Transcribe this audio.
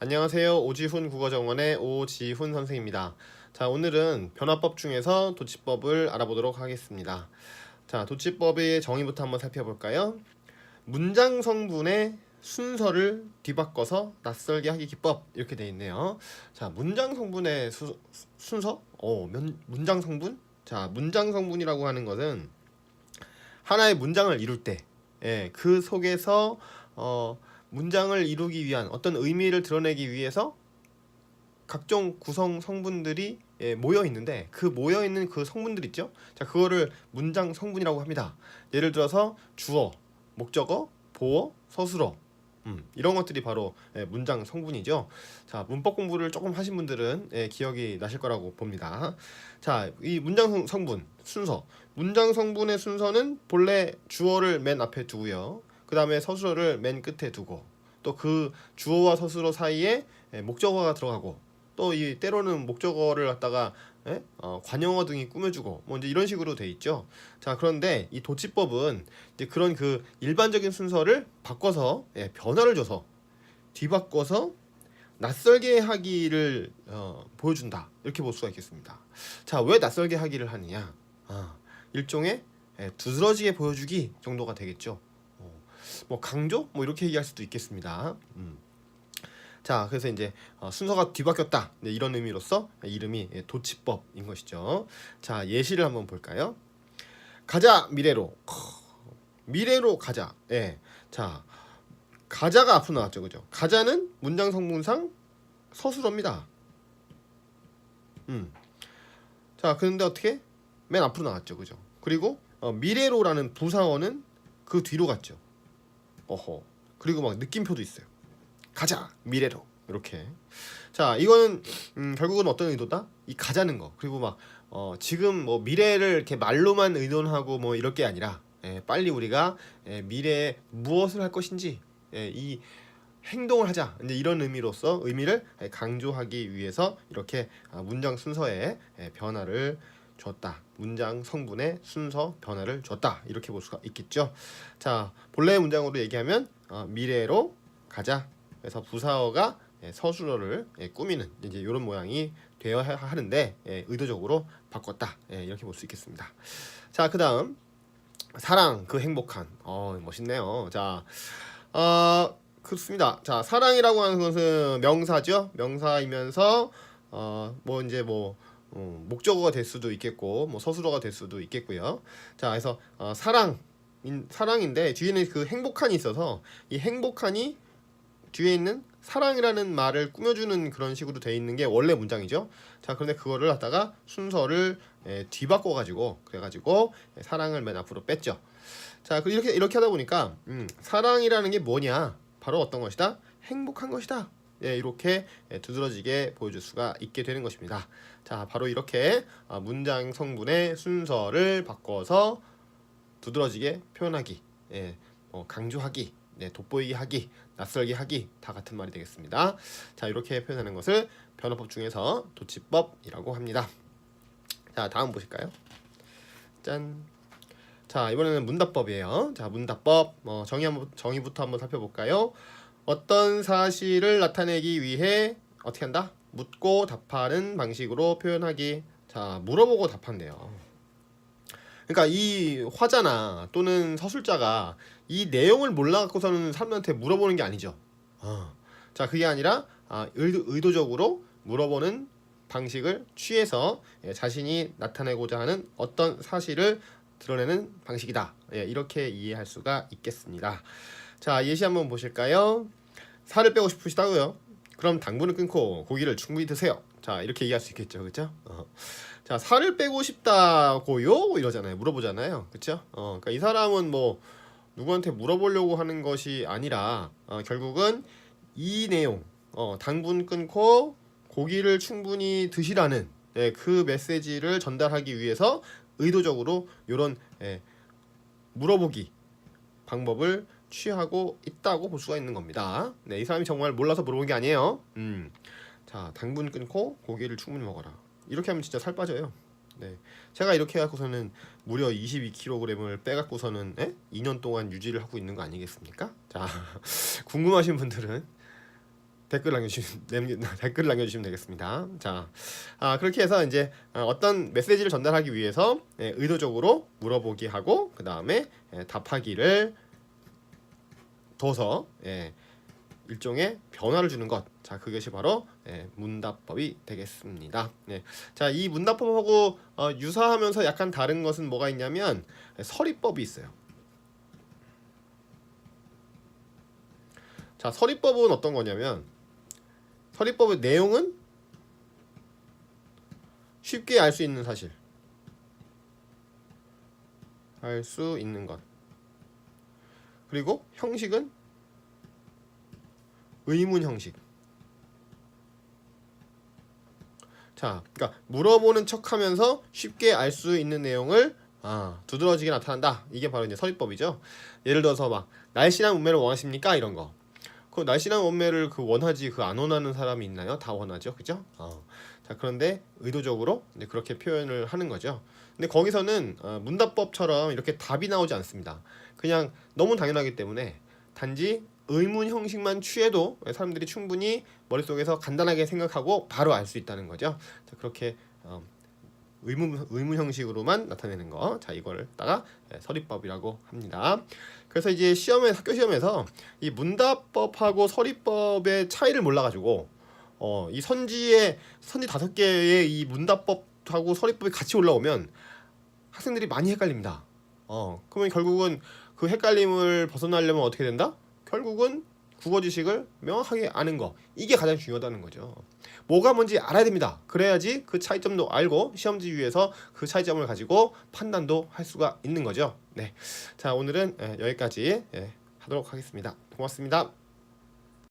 안녕하세요. 오지훈 국어정원의 오지훈 선생입니다. 자, 오늘은 변화법 중에서 도치법을 알아보도록 하겠습니다. 자, 도치법의 정의부터 한번 살펴볼까요? 문장 성분의 순서를 뒤바꿔서 낯설게 하기 기법 이렇게 돼 있네요. 자, 문장 성분의 수, 순서? 어, 면, 문장 성분? 자, 문장 성분이라고 하는 것은 하나의 문장을 이룰 때, 예, 그 속에서 어, 문장을 이루기 위한 어떤 의미를 드러내기 위해서 각종 구성 성분들이 예, 모여 있는데 그 모여 있는 그 성분들 있죠? 자, 그거를 문장 성분이라고 합니다. 예를 들어서 주어, 목적어, 보어, 서술어 음, 이런 것들이 바로 예, 문장 성분이죠. 자, 문법 공부를 조금 하신 분들은 예, 기억이 나실 거라고 봅니다. 자, 이 문장 성- 성분 순서. 문장 성분의 순서는 본래 주어를 맨 앞에 두고요. 그 다음에 서술어를 맨 끝에 두고 또 그 주어와 서술어 사이에 예, 목적어가 들어가고 또 이 때로는 목적어를 갖다가 예? 어, 관용어 등이 꾸며주고 뭐 이제 이런 식으로 돼 있죠. 자 그런데 이 도치법은 이제 그런 그 일반적인 순서를 바꿔서 예, 변화를 줘서 뒤바꿔서 낯설게 하기를 어, 보여준다 이렇게 볼 수가 있겠습니다. 자왜 낯설게 하기를 하느냐? 아, 일종의 예, 두드러지게 보여주기 정도가 되겠죠. 어, 뭐 강조 뭐 이렇게 얘기할 수도 있겠습니다. 음. 자 그래서 이제 어, 순서가 뒤바뀌었다 네, 이런 의미로서 이름이 예, 도치법인 것이죠. 자 예시를 한번 볼까요? 가자 미래로 커, 미래로 가자. 예. 자 가자가 앞으로 나왔죠, 그죠? 가자는 문장 성분상 서술어입니다. 음. 자 그런데 어떻게 맨 앞으로 나왔죠, 그죠? 그리고 어, 미래로라는 부사어는 그 뒤로 갔죠. 어허. 그리고 막 느낌표도 있어요. 가자 미래로 이렇게. 자 이거는 음, 결국은 어떤 의도다? 이 가자는 거 그리고 막 어, 지금 뭐 미래를 이렇게 말로만 의논하고 뭐 이럴 게 아니라 예, 빨리 우리가 예, 미래에 무엇을 할 것인지 예, 이 행동을 하자 이제 이런 의미로서 의미를 예, 강조하기 위해서 이렇게 아, 문장 순서에 예, 변화를 줬다 문장 성분의 순서 변화를 줬다 이렇게 볼 수가 있겠죠 자 본래 문장으로 얘기하면 어, 미래로 가자 그래서 부사어가 예, 서술어를 예, 꾸미는 이제 이런 모양이 되어야 하- 하는데 예, 의도적으로 바꿨다 예, 이렇게 볼 수 있겠습니다. 자 그다음 사랑 그 행복한 어 멋있네요. 자 어, 그렇습니다. 자 사랑이라고 하는 것은 명사죠. 명사이면서 어 뭐 이제 뭐 음, 목적어가 될 수도 있겠고 뭐 서술어가 될 수도 있겠고요. 자 그래서 어, 사랑 인, 사랑인데 뒤에는 그 행복한이 있어서 이 행복한이 뒤에 있는 사랑이라는 말을 꾸며주는 그런 식으로 돼 있는 게 원래 문장이죠. 자, 그런데 그거를 갖다가 순서를 예, 뒤바꿔 가지고 그래 가지고 예, 사랑을 맨 앞으로 뺐죠. 자, 그 이렇게 이렇게 하다 보니까 음, 사랑이라는 게 뭐냐? 바로 어떤 것이다? 행복한 것이다. 예, 이렇게 예, 두드러지게 보여줄 수가 있게 되는 것입니다. 자, 바로 이렇게 아, 문장 성분의 순서를 바꿔서 두드러지게 표현하기, 예, 어, 강조하기, 네, 돋보이게 하기, 낯설게 하기 다 같은 말이 되겠습니다. 자 이렇게 표현하는 것을 변화법 중에서 도치법이라고 합니다. 자 다음 보실까요? 짠. 자 이번에는 문답법이에요. 자 문답법 어, 정의 한번 정의부터 한번 살펴볼까요? 어떤 사실을 나타내기 위해 어떻게 한다? 묻고 답하는 방식으로 표현하기. 자 물어보고 답한대요. 그러니까 이 화자나 또는 서술자가 이 내용을 몰라 갖고서는 사람들한테 물어보는 게 아니죠. 어. 자 그게 아니라 아, 의도, 의도적으로 물어보는 방식을 취해서 예, 자신이 나타내고자 하는 어떤 사실을 드러내는 방식이다. 예, 이렇게 이해할 수가 있겠습니다. 자 예시 한번 보실까요? 살을 빼고 싶으시다고요? 그럼 당분을 끊고 고기를 충분히 드세요. 자 이렇게 얘기할 수 있겠죠, 그렇죠? 어. 자 살을 빼고 싶다고요? 이러잖아요. 물어보잖아요, 그렇죠? 어, 그러니까 이 사람은 뭐 누구한테 물어보려고 하는 것이 아니라 어, 결국은 이 내용 어, 당분 끊고 고기를 충분히 드시라는 예, 그 메시지를 전달하기 위해서 의도적으로 이런 예, 물어보기 방법을 취하고 있다고 볼 수가 있는 겁니다. 네, 이 사람이 정말 몰라서 물어본 게 아니에요. 음, 자 당분 끊고 고기를 충분히 먹어라. 이렇게 하면 진짜 살 빠져요. 네, 제가 이렇게 해갖고서는 무려 22kg을 빼갖고서는 에? 2년 동안 유지를 하고 있는 거 아니겠습니까? 자 궁금하신 분들은 댓글 남겨주시면 댓글 남겨주시면 되겠습니다. 자, 아, 그렇게 해서 이제 아, 어떤 메시지를 전달하기 위해서 예, 의도적으로 물어보기 하고 그 다음에 예, 답하기를 둬서 예, 일종의 변화를 주는 것. 자, 그것이 바로 예, 문답법이 되겠습니다. 예. 자, 이 문답법하고 어, 유사하면서 약간 다른 것은 뭐가 있냐면 예, 서리법이 있어요. 자, 서리법은 어떤 거냐면 서리법의 내용은 쉽게 알 수 있는 사실. 알 수 있는 것. 그리고 형식은 의문 형식. 자, 그러니까 물어보는 척하면서 쉽게 알 수 있는 내용을 아, 두드러지게 나타난다. 이게 바로 이제 서리법이죠. 예를 들어서 막 날씬한 몸매를 원하십니까? 이런 거. 그 날씬한 몸매를 그 원하지 그 안 원하는 사람이 있나요? 다 원하죠, 그죠? 어. 자 그런데 의도적으로 이제 그렇게 표현을 하는 거죠. 근데 거기서는 어, 문답법처럼 이렇게 답이 나오지 않습니다. 그냥 너무 당연하기 때문에 단지 의문 형식만 취해도 사람들이 충분히 머릿속에서 간단하게 생각하고 바로 알 수 있다는 거죠. 자, 그렇게 어, 의문 의문 형식으로만 나타내는 거. 자, 이걸다가 예, 서리법이라고 합니다. 그래서 이제 시험에 학교 시험에서 이 문답법하고 서리법의 차이를 몰라 가지고 어, 이 선지의 선지 다섯 개의 이 문답법 하고 서리법이 같이 올라오면 학생들이 많이 헷갈립니다. 어, 그러면 결국은 그 헷갈림을 벗어나려면 어떻게 된다? 결국은 국어 지식을 명확하게 아는 거 이게 가장 중요하다는 거죠. 뭐가 뭔지 알아야 됩니다. 그래야지 그 차이점도 알고 시험지 위에서 그 차이점을 가지고 판단도 할 수가 있는 거죠. 네, 자 오늘은 예, 여기까지 예, 하도록 하겠습니다. 고맙습니다.